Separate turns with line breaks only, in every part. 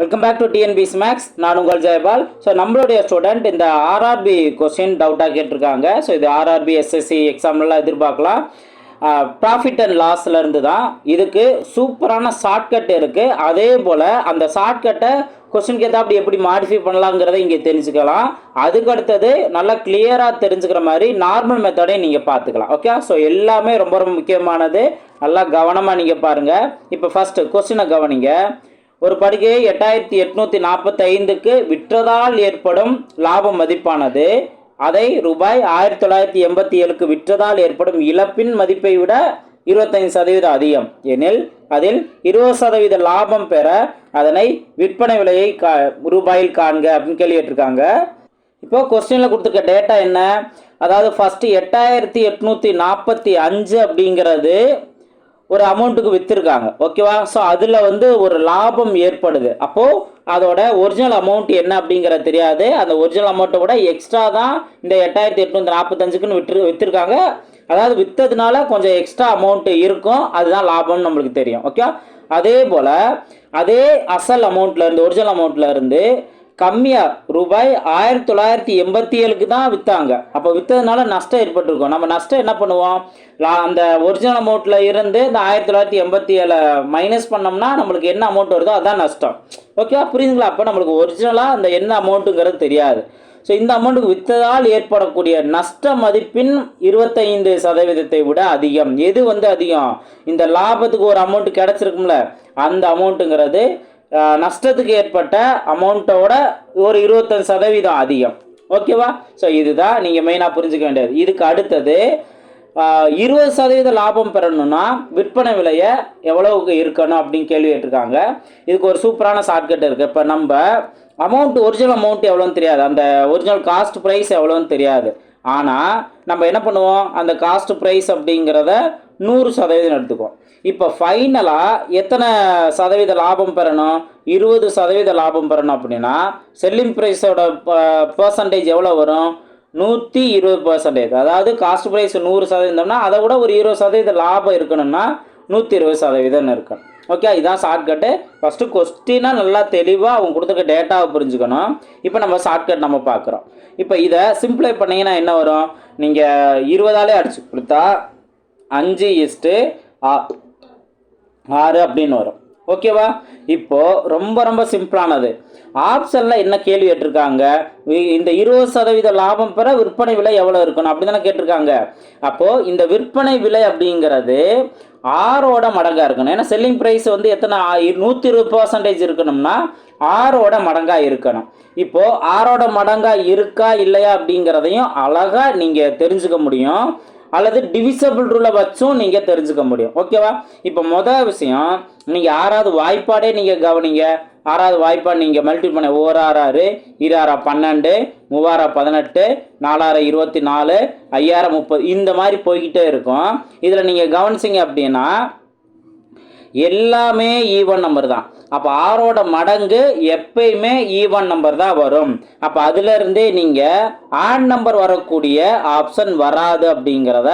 Welcome back to TNPSC maths நான் உங்கள் Jayapal. So நம்மளுடைய ஸ்டூடெண்ட் இந்த ஆர்ஆர்பி கொஸ்டின் டவுட்டாக கேட்டிருக்காங்க. ஸோ இது ஆர்ஆர்பி எஸ்எஸ்சி எக்ஸாம்லாம் எதிர்பார்க்கலாம். ப்ராஃபிட் அண்ட் லாஸ்லேருந்து தான். இதுக்கு சூப்பரான ஷார்ட்கட் இருக்குது அதே போல் அந்த ஷார்ட்கட்டை கொஸ்டினுக்கு ஏதாவது அப்படி எப்படி மாடிஃபை பண்ணலாங்கிறத இங்கே தெரிஞ்சுக்கலாம். அதுக்கு அடுத்தது நல்லா கிளியராக தெரிஞ்சுக்கிற மாதிரி நார்மல் மெத்தடையும் நீங்கள் பார்த்துக்கலாம். ஓகே ஸோ எல்லாமே ரொம்ப ரொம்ப முக்கியமானது. நல்லா கவனமாக நீங்கள் பாருங்கள் இப்போ ஃபஸ்ட்டு கொஸ்டினை கவனிங்க. ஒரு படுகையை எட்டாயிரத்தி எட்நூற்றி நாற்பத்தி ஐந்துக்கு விற்றதால் ஏற்படும் லாப மதிப்பானது. அதை ரூபாய் ஆயிரத்தி தொள்ளாயிரத்தி எண்பத்தி ஏழுக்கு விற்றதால் ஏற்படும் இழப்பின் மதிப்பை விட இருபத்தைந்து சதவீதம் அதிகம். எனில் அதில் இருபது சதவீத லாபம் பெற அதனை விற்பனை விலையை கா ரூபாயில் காண்க அப்படின்னு கேள்வி கேட்டிருக்காங்க இப்போ கொஸ்டினில் கொடுத்துருக்க டேட்டா என்ன? அதாவது ஃபஸ்ட்டு எட்டாயிரத்தி எட்நூற்றி நாற்பத்தி அஞ்சு அப்படிங்கிறது ஒரு அமௌண்ட்டுக்கு விற்றுருக்காங்க ஓகேவா? ஸோ அதில் வந்து ஒரு லாபம் ஏற்படுது. அப்போது அதோட ஒரிஜினல் அமௌண்ட் என்ன அப்படிங்கிறது தெரியாது. அந்த ஒரிஜினல் அமௌண்ட்டை விட எக்ஸ்ட்ரா தான் இந்த எட்டாயிரத்தி எட்நூற்றி நாற்பத்தஞ்சுக்குன்னு விற்று விற்றுருக்காங்க அதாவது விற்றதுனால கொஞ்சம் எக்ஸ்ட்ரா அமௌண்ட்டு இருக்கும். அதுதான் லாபம்னு நம்மளுக்கு தெரியும். ஓகே அதே போல் அதே அசல் அமௌண்ட்டில் இருந்து ஒரிஜினல் அமௌண்ட்டில் இருந்து கம்மியாக ரூபாய் ஆயிரத்தி தொள்ளாயிரத்தி எண்பத்தி ஏழுக்கு தான் விற்றாங்க அப்போ விற்றதுனால நஷ்டம் ஏற்பட்டிருக்கும். நம்ம நஷ்டம் என்ன பண்ணுவோம்? அந்த ஒரிஜினல் அமௌண்ட்டில் இருந்து இந்த ஆயிரத்தி தொள்ளாயிரத்தி எண்பத்தி ஏழை மைனஸ் பண்ணோம்னா நம்மளுக்கு என்ன அமௌண்ட் வருதோ அதான் நஷ்டம். ஓகேவா புரியுதுங்களா? அப்போ நம்மளுக்கு ஒரிஜினலாக அந்த என்ன அமௌண்ட்டுங்கிறது தெரியாது. ஸோ இந்த அமௌண்ட்டுக்கு விற்றதால் ஏற்படக்கூடிய நஷ்ட மதிப்பின் இருபத்தைந்து சதவீதத்தை விட அதிகம். எது வந்து அதிகம்? இந்த லாபத்துக்கு ஒரு அமௌண்ட் கிடச்சிருக்கும்ல. அந்த அமௌண்ட்டுங்கிறது நஷ்டத்துக்கு ஏற்பட்ட அமௌண்ட்டோட ஒரு இருபத்தஞ்சு சதவீதம் அதிகம். ஓகேவா? ஸோ இதுதான் நீங்கள் மெயினாக புரிஞ்சுக்க வேண்டியது. இதுக்கு அடுத்தது இருபது சதவீத லாபம் பெறணும்னா விற்பனை விலையை எவ்வளவுக்கு இருக்கணும் அப்படின்னு கேள்வி கேட்டிருக்காங்க. இதுக்கு ஒரு சூப்பரான ஷார்ட்கட் இருக்குது இப்போ நம்ம அமௌண்ட் ஒரிஜினல் அமௌண்ட் எவ்வளோன்னு தெரியாது. அந்த ஒரிஜினல் காஸ்ட் ப்ரைஸ் எவ்வளோன்னு தெரியாது. ஆனால் நம்ம என்ன பண்ணுவோம்? அந்த காஸ்ட் ப்ரைஸ் அப்படிங்கிறத நூறு சதவீதம் எடுத்துக்குவோம். இப்போ ஃபைனலாக எத்தனை சதவீத லாபம் பெறணும்? இருபது சதவீத லாபம் பெறணும் அப்படின்னா செல்லிங் ப்ரைஸோட பர்சன்டேஜ் எவ்வளோ வரும்? நூற்றி இருபது பர்சன்டேஜ் அதாவது காஸ்ட் ப்ரைஸ் நூறு சதவீதம்னா அதை விட ஒரு இருபது சதவீத லாபம் இருக்கணும்னா நூற்றி இருபது சதவீதம் இருக்கும். ஓகே இதான் ஷார்ட்கட்டு ஃபஸ்ட்டு கொஸ்டினாக நல்லா தெளிவாக அவங்க கொடுத்துருக்க டேட்டாவை புரிஞ்சுக்கணும். இப்போ நம்ம ஷார்ட்கட் நம்ம பார்க்குறோம். இப்போ இதை சிம்பிளை பண்ணிங்கன்னா என்ன வரும்? நீங்கள் இருபதாலே அடிச்சு கொடுத்தா அஞ்சு இஸ்ட்டு ஆறு அப்படின்னு வரும். ஓகேவா இப்போது ரொம்ப ரொம்ப சிம்பிளானது ஆப்ஷனில் என்ன கேள்வி கேட்டிருக்காங்க? வி- இந்த இருபது சதவீத லாபம் பெற விற்பனை விலை எவ்வளோ இருக்கணும்? அப்படி தானே கேட்டிருக்காங்க. அப்போது இந்த விற்பனை விலை அப்படிங்கிறது ஆறோட மடங்காக இருக்கணும். ஏன்னா செல்லிங் ப்ரைஸ் வந்து எத்தனை நூற்றி இருபது பர்சன்டேஜ் இருக்கணும்னா ஆறோட மடங்காக இருக்கணும். இப்போது ஆறோட மடங்காக இருக்கா இல்லையா அப்படிங்கிறதையும் அழகாக நீங்கள் தெரிஞ்சுக்க முடியும். அல்லது டிவிசபிள் ரூலை வச்சும் நீங்கள் தெரிஞ்சுக்க முடியும். ஓகேவா இப்போ மொதல் விஷயம் நீங்கள் ஆறாவது வாய்ப்பாடே நீங்கள் கவனிங்க. ஆறாவது வாய்ப்பாடு நீங்கள் மல்டி பண்ண ஓர் ஆறு ஆறு இராறா பன்னெண்டு மூவாரா பதினெட்டு நாலாயிரம் இருபத்தி நாலு ஐயாயிரம் முப்பது இந்த மாதிரி போய்கிட்டே இருக்கும். இதில் நீங்கள் கவனிச்சிங்க அப்படின்னா எல்லாமே e ஈவன் நம்பர் தான். அப்போ ஆறோட மடங்கு எப்பயுமே e ஈவன் நம்பர் தான் வரும். அப்போ அதுலேருந்தே நீங்கள் ஆட் நம்பர் வரக்கூடிய ஆப்ஷன் வராது அப்படிங்கிறத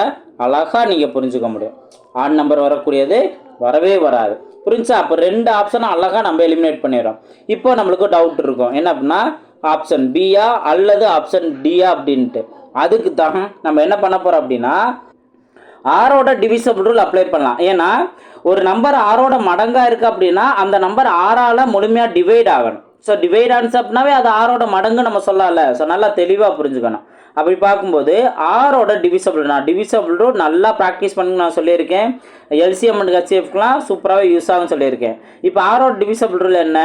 அழகாக நீங்கள் புரிஞ்சுக்க முடியும். ஆட் நம்பர் வரக்கூடியது வரவே வராது. புரிஞ்சா? அப்போ ரெண்டு ஆப்ஷனை அழகாக நம்ம எலிமினேட் பண்ணிடுறோம். இப்போ நம்மளுக்கு டவுட் இருக்கும். என்ன அப்படின்னா ஆப்ஷன் பியா அல்லது ஆப்ஷன் டியா அப்படின்ட்டு. அதுக்கு தான் நம்ம என்ன பண்ண போகிறோம் அப்படின்னா ஆரோட டிவிசபிள் ரூல் அப்ளை பண்ணலாம். ஏன்னா ஒரு நம்பர் ஆறோட மடங்காக இருக்குது அப்படின்னா அந்த நம்பர் ஆறால் முழுமையாக டிவைட் ஆகணும். ஸோ டிவைட் ஆன்ஸ் அப்படின்னாவே அது ஆறோட மடங்கு நம்ம சொல்லல ஸோ நல்லா தெளிவாக புரிஞ்சுக்கணும். அப்படி பார்க்கும்போது ஆரோட டிவிசபிள் நான் டிவிசபிள் ரூல் நல்லா ப்ராக்டிஸ் பண்ணி நான் சொல்லியிருக்கேன். எல்சிஎம் அண்ட் ஹெச்எஃப்க்குலாம் சூப்பராகவே யூஸ் ஆகும்னு சொல்லியிருக்கேன். இப்போ ஆரோட டிவிசபிள் ரூல் என்ன?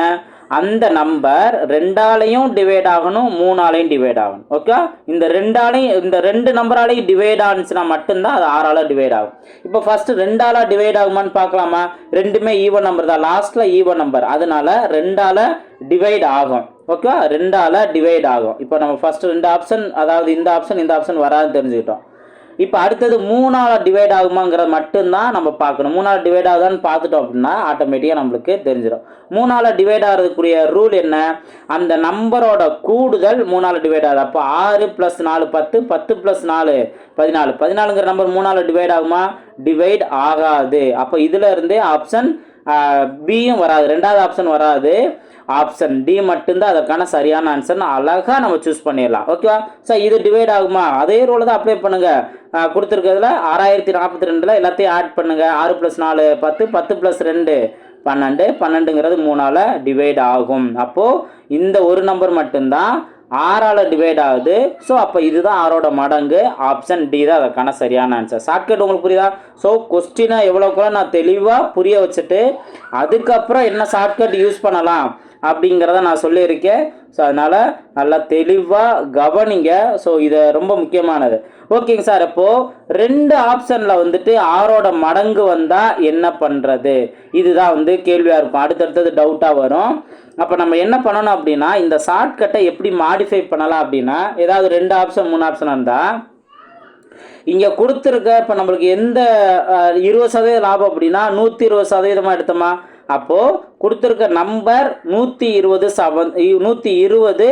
அந்த நம்பர் ரெண்டாலையும் டிவைட் ஆகணும் மூணாலையும் டிவைட் ஆகணும். ஓகே இந்த ரெண்டாலையும் இந்த ரெண்டு நம்பராலையும் டிவைட் ஆனிச்சுன்னா மட்டும்தான் அது ஆறால டிவைட் ஆகும். இப்போ ஃபர்ஸ்ட் ரெண்டால டிவைட் ஆகுமான்னு பார்க்கலாமா? ரெண்டுமே ஈவன் நம்பர் தான். லாஸ்ட்ல ஈவன் நம்பர் அதனால ரெண்டால டிவைட் ஆகும். ஓகே ரெண்டால டிவைட் ஆகும். இப்போ நம்ம ஃபர்ஸ்ட் ரெண்டு ஆப்ஷன் அதாவது இந்த ஆப்ஷன் இந்த ஆப்ஷன் வராதுன்னு தெரிஞ்சுக்கிட்டோம். இப்போ அடுத்தது மூணால டிவைட் ஆகுமாங்கிறத மட்டும்தான் நம்ம பார்க்கணும். மூணால் டிவைட் ஆகுதான்னு பார்த்துட்டோம் அப்படின்னா ஆட்டோமேட்டிக்காக நம்மளுக்கு தெரிஞ்சிடும் மூணால டிவைட் ஆகிறதுக்குரிய ரூல் என்ன? அந்த நம்பரோட கூடுதல் மூணால் டிவைட் ஆகுது. அப்போ ஆறு ப்ளஸ் நாலு பத்து பத்து ப்ளஸ் நாலு பதினாலு. பதினாலுங்கிற நம்பர் மூணால் டிவைட் ஆகுமா? டிவைட் ஆகாது. அப்போ இதில் இருந்தே ஆப்ஷன் பியும் வராது. ரெண்டாவது ஆப்ஷன் வராது. ஆப்ஷன் டி மட்டும்தான் அதற்கான சரியான ஆன்சர் அழகாக நம்ம சூஸ் பண்ணிடலாம். ஓகேவா ஸோ இது டிவைட் ஆகுமா? அதே ரோல் தான் அப்ளை பண்ணுங்க. கொடுத்துருக்கிறதுல ஆறாயிரத்தி நாற்பத்தி ரெண்டில் எல்லாத்தையும் ஆட் பண்ணுங்க. ஆறு ப்ளஸ் நாலு பத்து பத்து ப்ளஸ் ரெண்டு பன்னெண்டு. பன்னெண்டுங்கிறது மூணால் டிவைட் ஆகும். அப்போது இந்த ஒரு நம்பர் மட்டும்தான் ஆறால் டிவைட் ஆகுது. ஸோ அப்போ இதுதான் ஆறோட மடங்கு. ஆப்ஷன் டி தான் அதற்கான சரியான ஆன்சர் ஷார்ட்கட் உங்களுக்கு புரியுதா? ஸோ கொஸ்டினை எவ்வளோக்குள்ள நான் தெளிவாக புரிய வச்சுட்டு அதுக்கப்புறம் என்ன ஷார்ட்கட் யூஸ் பண்ணலாம்? அப்படிங்கிறத நான் சொல்லியிருக்கேன். ஸோ அதனால் நல்லா தெளிவாக கவனிங்க. ஸோ இது ரொம்ப முக்கியமானது. ஓகேங்க சார் இப்போது ரெண்டு ஆப்ஷனில் வந்துட்டு ஆரோட மடங்கு வந்தால் என்ன பண்ணுறது இதுதான் வந்து கேள்வியாக இருக்கும். அடுத்தடுத்தது டவுட்டாக வரும். அப்போ நம்ம என்ன பண்ணணும் அப்படின்னா இந்த ஷார்ட்கட்டை எப்படி மாடிஃபை பண்ணலாம் அப்படின்னா ஏதாவது ரெண்டு ஆப்ஷன் மூணு ஆப்ஷன் இருந்தால் இங்கே கொடுத்துருக்க இப்போ நம்மளுக்கு எந்த இருபது சதவீத லாபம் அப்படின்னா நூற்றி இருபது சதவீதமாக எடுத்தோமா? அப்போது கொடுத்துருக்க நம்பர் நூற்றி இருபது சவன் நூற்றி இருபது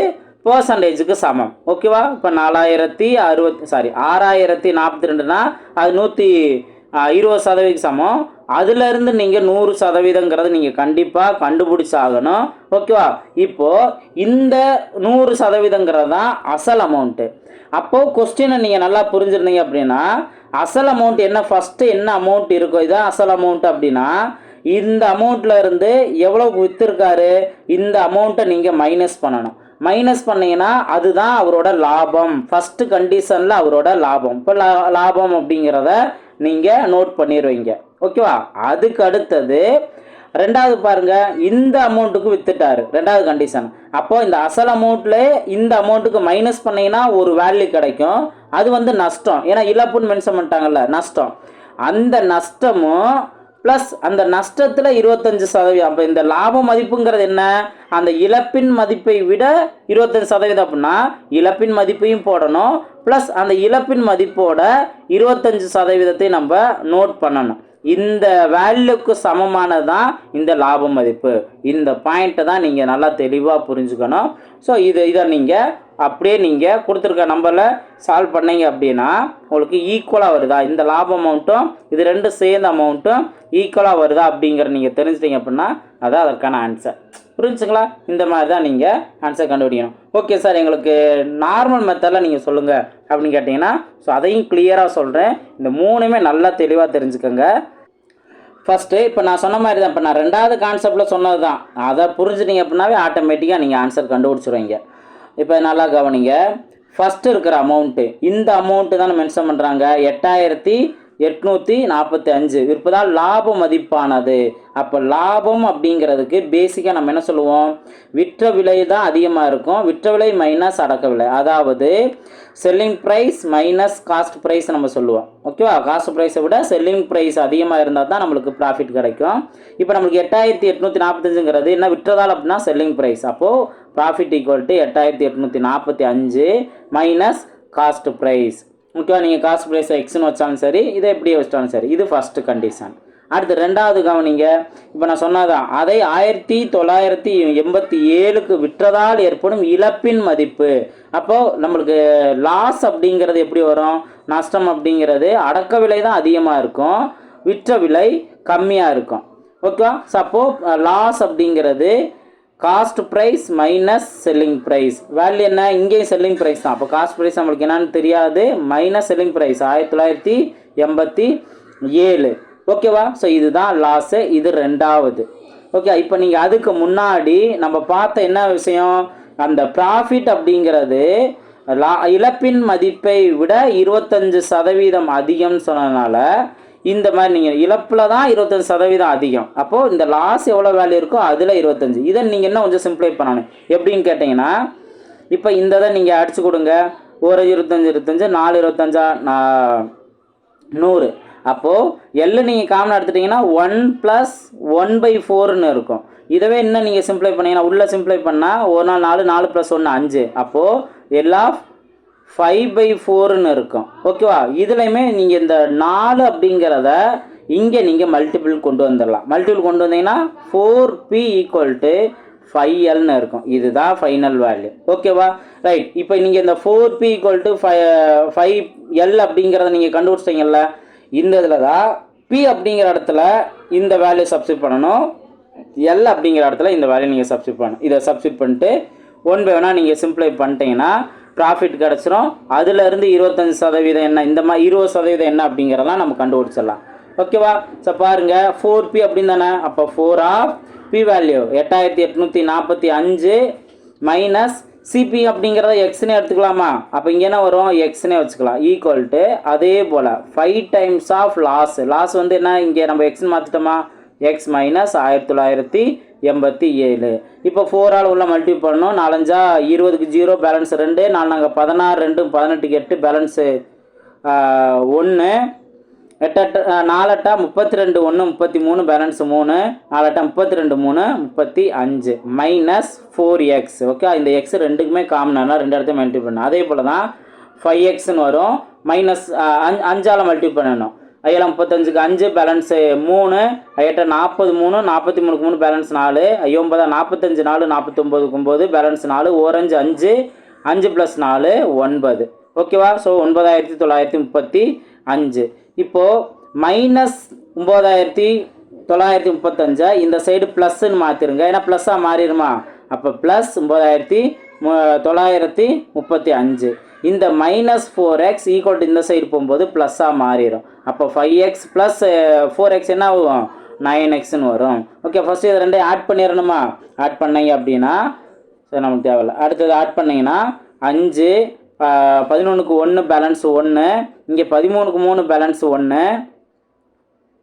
பர்சன்டேஜுக்கு சமம். ஓகேவா இப்போ நாலாயிரத்தி அறுபத்தி சாரி ஆறாயிரத்தி நாற்பத்தி ரெண்டுனா அது நூற்றி இருபது சதவீதம் சமம். அதுலேருந்து நீங்கள் நூறு சதவீதங்கிறத நீங்கள் கண்டிப்பாக கண்டுபிடிச்சாகணும். ஓகேவா இப்போது இந்த நூறு சதவீதங்கிறது தான் அசல் அமௌண்ட்டு அப்போது கொஸ்டினை நீங்கள் நல்லா புரிஞ்சிருந்தீங்க அப்படின்னா அசல் அமௌண்ட் என்ன ஃபஸ்ட்டு என்ன அமௌண்ட் இருக்கோ இதான் அசல் அமௌண்ட் அப்படின்னா இந்த அமௌண்ட்டில் இருந்து எவ்வளவு விற்றுருக்காரு இந்த அமௌண்ட்டை நீங்கள் மைனஸ் பண்ணணும். மைனஸ் பண்ணீங்கன்னா அதுதான் அவரோட லாபம். ஃபஸ்ட்டு கண்டிஷனில் அவரோட லாபம். இப்போ லாபம் அப்படிங்கிறத நீங்கள் நோட் பண்ணிடுவீங்க ஓகேவா அதுக்கு அடுத்தது ரெண்டாவது பாருங்க இந்த அமௌண்ட்டுக்கு வித்துட்டாரு. ரெண்டாவது கண்டிஷன் அப்போ இந்த அசல் அமௌண்ட்ல இந்த அமௌண்ட்டுக்கு மைனஸ் பண்ணீங்கன்னா ஒரு வேல்யூ கிடைக்கும். அது வந்து நஷ்டம். ஏன்னா இழப்புன்னு மென்ஷன் பண்ணிட்டாங்கல்ல நஷ்டம். அந்த நஷ்டமும் ப்ளஸ் அந்த நஷ்டத்தில் இருபத்தஞ்சு சதவீதம். அப்போ இந்த லாப மதிப்புங்கிறது என்ன? அந்த இழப்பின் மதிப்பை விட இருபத்தஞ்சு சதவீதம் அப்படின்னா இழப்பின் மதிப்பையும் போடணும். ப்ளஸ் அந்த இழப்பின் மதிப்போட இருபத்தஞ்சு சதவீதத்தை நம்ம நோட் பண்ணணும். இந்த வேல்யூக்கு சமமானது தான் இந்த லாப மதிப்பு. இந்த பாயிண்ட்டை தான் நீங்கள் நல்லா தெளிவாக புரிஞ்சுக்கணும். ஸோ இது இதை நீங்கள் அப்படியே நீங்கள் கொடுத்துருக்க நம்பரில் சால்வ் பண்ணீங்க அப்படின்னா உங்களுக்கு ஈக்குவலாக வருதா? இந்த லாப அமௌண்ட்டும் இது ரெண்டும் சேர்ந்த அமௌண்ட்டும் ஈக்குவலாக வருதா அப்படிங்கிற நீங்கள் தெரிஞ்சிட்டிங்க அப்படின்னா அதான் அதற்கான ஆன்சர் புரிஞ்சுங்களா? இந்த மாதிரி தான் நீங்கள் ஆன்சர் கண்டுபிடிக்கணும். ஓகே சார் எங்களுக்கு நார்மல் மெத்தடில் நீங்கள் சொல்லுங்கள் அப்படின்னு கேட்டிங்கன்னா ஸோ அதையும் கிளியராக சொல்கிறேன் இந்த மூணுமே நல்லா தெளிவாக தெரிஞ்சுக்கோங்க. ஃபஸ்ட்டு இப்போ நான் சொன்ன மாதிரி தான் இப்போ நான் ரெண்டாவது கான்செப்டில் சொன்னது தான் அதை புரிஞ்சுட்டீங்க அப்படின்னாவே ஆட்டோமேட்டிக்காக நீங்கள் ஆன்சர் கண்டுபிடிச்சிருவீங்க. இப்போ நல்லா கவனிங்க. ஃபஸ்ட்டு இருக்கிற அமௌண்ட்டு இந்த அமௌண்ட்டு தான் மென்ஷன் பண்ணுறாங்க எட்டாயிரத்தி எட்நூற்றி நாற்பத்தி அஞ்சு. விற்பதால் லாப மதிப்பானது. அப்போ லாபம் அப்படிங்கிறதுக்கு பேசிக்காக நம்ம என்ன சொல்லுவோம்? விற்ற விலை தான் அதிகமாக இருக்கும். விற்ற விலை மைனஸ் அடக்க விலை அதாவது selling price minus cost price நம்ம சொல்லுவோம். ஓகேவா காஸ்ட் ப்ரைஸை விட செல்லிங் ப்ரைஸ் அதிகமாக இருந்தால் தான் நம்மளுக்கு ப்ராஃபிட் கிடைக்கும். இப்போ நம்மளுக்கு எட்டாயிரத்தி எட்நூற்றி நாற்பத்தஞ்சுங்கிறது என்ன விற்றதால் அப்படின்னா செல்லிங் ப்ரைஸ் அப்போது ப்ராஃபிட் ஈக்குவல் டு எட்டாயிரத்தி எட்நூற்றி நாற்பத்தி அஞ்சு மைனஸ் காஸ்ட் ப்ரைஸ் முக்கியமாக நீங்கள் காஸ்ட் ப்ரைஸை எக்ஸ்னு வச்சாலும் சரி இதை எப்படியே வச்சாலும் சரி இது ஃபஸ்ட்டு கண்டிஷன் அடுத்து ரெண்டாவது கவனிங்க இப்போ நான் சொன்னதான் அதை ஆயிரத்தி தொள்ளாயிரத்தி எண்பத்தி ஏழுக்கு விற்றதால் ஏற்படும் இழப்பின் மதிப்பு. அப்போது நம்மளுக்கு லாஸ் அப்படிங்கிறது எப்படி வரும்? நஷ்டம் அப்படிங்கிறது அடக்க விலை தான் அதிகமாக இருக்கும் விற்ற விலை கம்மியாக இருக்கும். ஓகே சப்போ லாஸ் அப்படிங்கிறது cost price minus selling price value என்ன? இங்கேயும் செல்லிங் ப்ரைஸ் தான். அப்போ காஸ்ட் ப்ரைஸ் நம்மளுக்கு என்னன்னு தெரியாது. மைனஸ் செல்லிங் ப்ரைஸ் ஆயிரத்தி தொள்ளாயிரத்தி எண்பத்தி ஏழு. ஓகேவா ஸோ இதுதான் லாஸு இது ரெண்டாவது. ஓகே இப்போ நீங்கள் அதுக்கு முன்னாடி நம்ம பார்த்த என்ன விஷயம்? அந்த ப்ராஃபிட் அப்படிங்கிறது லா இழப்பின் மதிப்பை விட இருபத்தஞ்சு சதவீதம் அதிகம்னு சொன்னதுனால இந்த மாதிரி நீங்கள் இழப்பில் தான் இருபத்தஞ்சு சதவீதம் அதிகம். அப்போது இந்த லாஸ் எவ்வளோ வேல்யூ இருக்கோ அதில் இருபத்தஞ்சி. இதை நீங்கள் இன்னும் கொஞ்சம் சிம்ப்ளை பண்ணணும். எப்படின்னு கேட்டிங்கன்னா இப்போ இந்த இதை நீங்கள் அடிச்சு கொடுங்க. ஒரு இருபத்தஞ்சி இருபத்தஞ்சி நாலு இருபத்தஞ்சா நான் நூறு. அப்போது எல்லு நீங்கள் காமன் எடுத்துட்டிங்கன்னா ஒன் ப்ளஸ் ஒன் பை ஃபோர்னு இருக்கும். இதவே இன்னும் நீங்கள் சிம்ப்ளை பண்ணீங்கன்னா உள்ளே சிம்ப்ளை பண்ணால் ஒரு நாள் நாலு நாலு ப்ளஸ் ஒன்று அஞ்சு. அப்போது எல்லா ஃபைவ் பை ஃபோர்னு இருக்கும். ஓகேவா இதுலையுமே நீங்கள் இந்த நாலு அப்படிங்கிறத இங்கே நீங்கள் மல்டிபிள் கொண்டு வந்துடலாம். மல்டிபிள் கொண்டு வந்தீங்கன்னா four B equal to five எல்னு இருக்கும். இதுதான் ஃபைனல் வேல்யூ ஓகேவா ரைட் இப்போ நீங்கள் இந்த four B equal to five five L அப்படிங்கிறத நீங்கள் கண்டுபிடிச்சிட்டீங்கல்ல இந்த இதில் தான் பி அப்படிங்கிற இடத்துல இந்த வேல்யூ சப்ஸ்டிட் பண்ணணும். எல் அப்படிங்கிற இடத்துல இந்த வேலையை நீங்கள் சப்ஸ்டியூட் பண்ணணும். இதை சப்ஸ்டியூட் பண்ணிட்டு ஒன் பை ஒன்னாக நீங்கள் சிம்ப்ளை பண்ணிட்டீங்கன்னா ப்ராஃபிட் கிடச்சிரும். அதுலேருந்து இருபத்தஞ்சி சதவீதம் என்ன? இந்த மாதிரி இருபது சதவீதம் என்ன அப்படிங்கிறதெல்லாம் நம்ம கண்டுபிடிச்சிடலாம். ஓகேவா? ஸோ பாருங்கள் ஃபோர் பி அப்படின்னு தானே? அப்போ ஃபோர் ஆஃப் பி வேல்யூ எட்டாயிரத்தி எட்நூற்றி நாற்பத்தி அஞ்சு மைனஸ் சிபி அப்படிங்கிறத எக்ஸ்னே எடுத்துக்கலாமா? அப்போ இங்கே என்ன வரும்? எக்ஸ்னே வச்சுக்கலாம். ஈக்குவல் டு அதே போல் five times of loss loss வந்து என்ன? இங்கே நம்ம எக்ஸ்னு மாற்றிட்டோமா எக்ஸ் மைனஸ் ஆயிரத்தி தொள்ளாயிரத்தி எண்பத்தி ஏழு. இப்போ ஃபோரால் உள்ள மல்டி பண்ணணும். நாலஞ்சா இருபதுக்கு ஜீரோ பேலன்ஸ் ரெண்டு. நாலு நாங்கள் பதினாறு ரெண்டு பதினெட்டுக்கு எட்டு பேலன்ஸு ஒன்று எட்டெட்டு நாலெட்டா முப்பத்தி ரெண்டு ஒன்று முப்பத்தி மூணு பேலன்ஸ் மூணு. நாலெட்டா முப்பத்தி ரெண்டு மூணு முப்பத்தி அஞ்சு. மைனஸ் ஃபோர் எக்ஸ் ஓகே இந்த எக்ஸ் ரெண்டுக்குமே காமனாக ரெண்டு இடத்தையும் மல்டிபிள் பண்ணணும். அதே போல் தான் ஃபைவ் எக்ஸ்னு வரும். மைனஸ் அஞ்சு அஞ்சால் மல்டி பண்ணணும். ஐயாயிரம் முப்பத்தஞ்சுக்கு அஞ்சு பேலன்ஸு மூணு ஐயாட்ட நாற்பது மூணு நாற்பத்தி மூணுக்கு மூணு பேலன்ஸ் நாலு ஐயோ ஒன்பதா நாற்பத்தஞ்சு நாலு நாற்பத்தொம்போதுக்கு ஒம்பது பேலன்ஸ் நாலு ஓரஞ்சு அஞ்சு அஞ்சு ப்ளஸ் நாலு ஒன்பது. ஓகேவா ஸோ ஒன்பதாயிரத்தி தொள்ளாயிரத்தி முப்பத்தி அஞ்சு. இப்போது மைனஸ் ஒம்பதாயிரத்தி தொள்ளாயிரத்தி முப்பத்தஞ்சா இந்த சைடு ப்ளஸ்ன்னு மாற்றிருங்க ஏன்னா ப்ளஸ்ஸாக மாறிடுமா? அப்போ ப்ளஸ் ஒம்பதாயிரத்தி தொள்ளாயிரத்தி முப்பத்தி அஞ்சு. இந்த minus four X equal to இந்த சைடு போகும்போது ப்ளஸ்ஸாக மாறிடும். அப்போ five X plus four X என்ன ஆகும்? நைன் எக்ஸ்னு வரும். ஓகே ஃபஸ்ட்டு இது ரெண்டையும் ஆட் பண்ணிடணுமா ஆட் பண்ணீங்க அப்படின்னா சரி நமக்கு தேவையில்ல. அடுத்தது ஆட் பண்ணிங்கன்னா அஞ்சு பதினொன்றுக்கு ஒன்று பேலன்ஸ் ஒன்று இங்கே பதிமூணுக்கு மூணு பேலன்ஸ் ஒன்று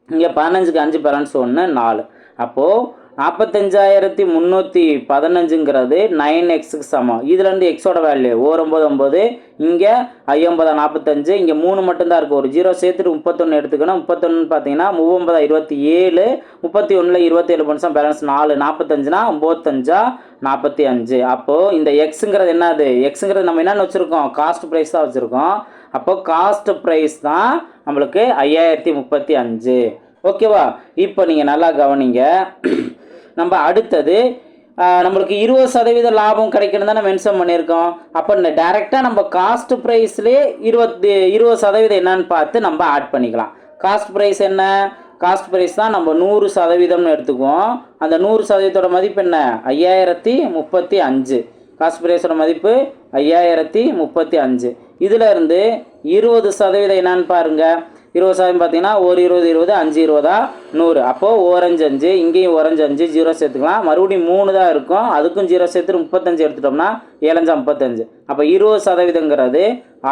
இங்கே பதினஞ்சுக்கு அஞ்சு பேலன்ஸ் ஒன்று நாலு. அப்போது நாற்பத்தஞ்சாயிரத்தி முந்நூற்றி பதினஞ்சுங்கிறது நைன் எக்ஸுக்கு சமம். இதுலேருந்து எக்ஸோட வேல்யூ ஓர் ஒம்பது ஒம்பது இங்கே ஐம்பதா நாற்பத்தஞ்சு இங்கே மூணு மட்டும்தான் இருக்குது ஒரு ஜீரோ சேர்த்துட்டு முப்பத்தொன்று எடுத்துக்கணும். முப்பத்தொன்று பார்த்தீங்கன்னா மூவம்பதா இருபத்தி ஏழு முப்பத்தி ஒன்றில் இருபத்தேழு பர்சன்ட் பேலன்ஸ் நாலு நாற்பத்தஞ்சுனா ஒம்பத்தஞ்சா நாற்பத்தி அஞ்சு. அப்போது இந்த எக்ஸுங்கிறது என்னது? எக்ஸுங்கிறது நம்ம என்னென்னு வச்சுருக்கோம்? காஸ்ட் ப்ரைஸ் தான் வச்சுருக்கோம். அப்போது காஸ்ட் ப்ரைஸ் தான் நம்மளுக்கு ஐயாயிரத்தி முப்பத்தி அஞ்சு. ஓகேவா இப்போ நீங்கள் நல்லா கவனிங்க. நம்ம அடுத்தது நம்மளுக்கு இருபது சதவீத லாபம் கிடைக்கணும் தான் மென்ஷன் பண்ணியிருக்கோம். அப்போ இந்த டேரெக்டாக நம்ம காஸ்ட் ப்ரைஸ்லேயே இருபத்தி இருபது சதவீதம் என்னன்னு பார்த்து நம்ம ஆட் பண்ணிக்கலாம். காஸ்ட் ப்ரைஸ் என்ன? காஸ்ட் ப்ரைஸ் தான் நம்ம நூறு சதவீதம்னு எடுத்துக்குவோம். அந்த நூறு சதவீதத்தோட மதிப்பு என்ன? ஐயாயிரத்தி முப்பத்தி அஞ்சு. காஸ்ட் ப்ரைஸோட மதிப்பு ஐயாயிரத்தி முப்பத்தி அஞ்சு. இதில் இருந்து இருபது சதவீதம் என்னன்னு பாருங்கள் இருபது சதவீதம் பார்த்தீங்கன்னா ஒரு இருபது இருபது அஞ்சு இருபதா? நூறு. அப்போது ஓரஞ்சு அஞ்சு இங்கேயும் ஓரஞ்சு அஞ்சு ஜீரோ சேர்த்துக்கலாம். மறுபடியும் மூணு தான் இருக்கும். அதுக்கும் ஜீரோ சேர்த்து முப்பத்தஞ்சு எடுத்துட்டோம்னா ஏழஞ்சா முப்பத்தஞ்சு. அப்போ இருபது சதவீதங்கிறது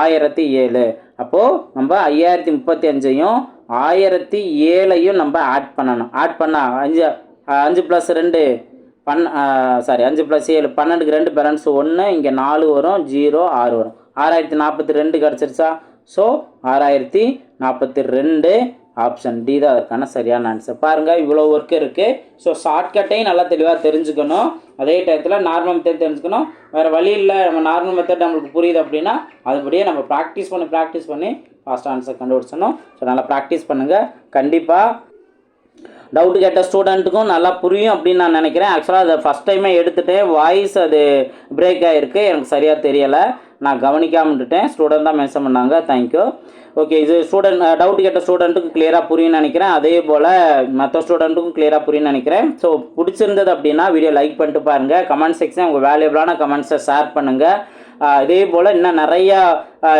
ஆயிரத்தி ஏழு. அப்போது நம்ம ஐயாயிரத்தி முப்பத்தி அஞ்சையும் ஆயிரத்தி ஏழையும் நம்ம ஆட் பண்ணணும். ஆட் பண்ணால் அஞ்சு அஞ்சு ப்ளஸ் ரெண்டு பன் சாரி அஞ்சு ப்ளஸ் ஏழு பன்னெண்டுக்கு ரெண்டு பேலன்ஸ் ஒன்று இங்கே நாலு வரும் ஜீரோ ஆறு வரும். ஆறாயிரத்தி நாற்பத்தி ரெண்டு கிடச்சிருச்சா? ஸோ ஆறாயிரத்தி நாற்பத்தி ரெண்டு ஆப்ஷன் டி தான் அதற்கான சரியான ஆன்சர் பாருங்கள் இவ்வளோ ஒர்க் இருக்குது ஸோ ஷார்ட்கட்டையும் நல்லா தெளிவாக தெரிஞ்சுக்கணும். அதே டயத்தில் நார்மல் மெத்தட் தெரிஞ்சுக்கணும். வேறு வழி இல்லை நம்ம நார்மல் மெத்தட் நம்மளுக்கு புரியுது அப்படின்னா அதுபடியே நம்ம ப்ராக்டிஸ் பண்ணி ப்ராக்டிஸ் பண்ணி ஃபாஸ்ட் ஆன்சர் கண்டுபிடிச்சணும் ஸோ நல்லா ப்ராக்டிஸ் பண்ணுங்கள் கண்டிப்பாக டவுட் கேட்ட ஸ்டூடெண்ட்டுக்கும் நல்லா புரியும் அப்படின்னு நான் நினைக்கிறேன். ஆக்சுவலாக அதை ஃபஸ்ட் டைமே எடுத்துகிட்டேன் வாய்ஸ் அது பிரேக் ஆகிருக்கு எனக்கு சரியாக தெரியலை. நான் கவனிக்காமல் விட்டுட்டேன் ஸ்டூடெண்ட் தான் மென்ஷன் பண்ணாங்க. தேங்க்யூ ஓகே இது ஸ்டூடெண்ட் டவுட் கேட்ட ஸ்டூடெண்ட்டுக்கு கிளியராக புரியும்னு நினைக்கிறேன். அதே போல் மற்ற ஸ்டூடெண்ட்டுக்கும் கிளியராக புரியும்னு நினைக்கிறேன். ஸோ பிடிச்சிருந்தது அப்படின்னா வீடியோ லைக் பண்ணிட்டு பாருங்கள் கமெண்ட் செக்ஷன் உங்கள் வேல்யூபிளான கமெண்ட்ஸை ஷேர் பண்ணுங்கள் இதே போல் இன்னும் நிறையா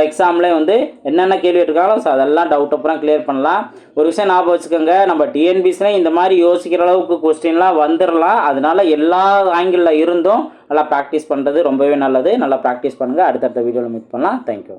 எக்ஸாமில் வந்து என்னென்ன கேள்வி இருக்காங்களோ ஸோ அதெல்லாம் டவுட் அப்புறம் கிளியர் பண்ணலாம். ஒரு விஷயம் ஞாபகம் வச்சுக்கோங்க நம்ம டிஎன்பிஸ்லேயும் இந்த மாதிரி யோசிக்கிற அளவுக்கு கொஸ்டின்லாம் வந்துடலாம். அதனால எல்லா ஆங்கிளில் இருந்தும் நல்லா ப்ராக்டிஸ் பண்ணுறது ரொம்பவே நல்லது. நல்லா ப்ராக்டிஸ் பண்ணுங்கள் அடுத்தடுத்த வீடியோவில் மீட் பண்ணலாம். தேங்க்யூ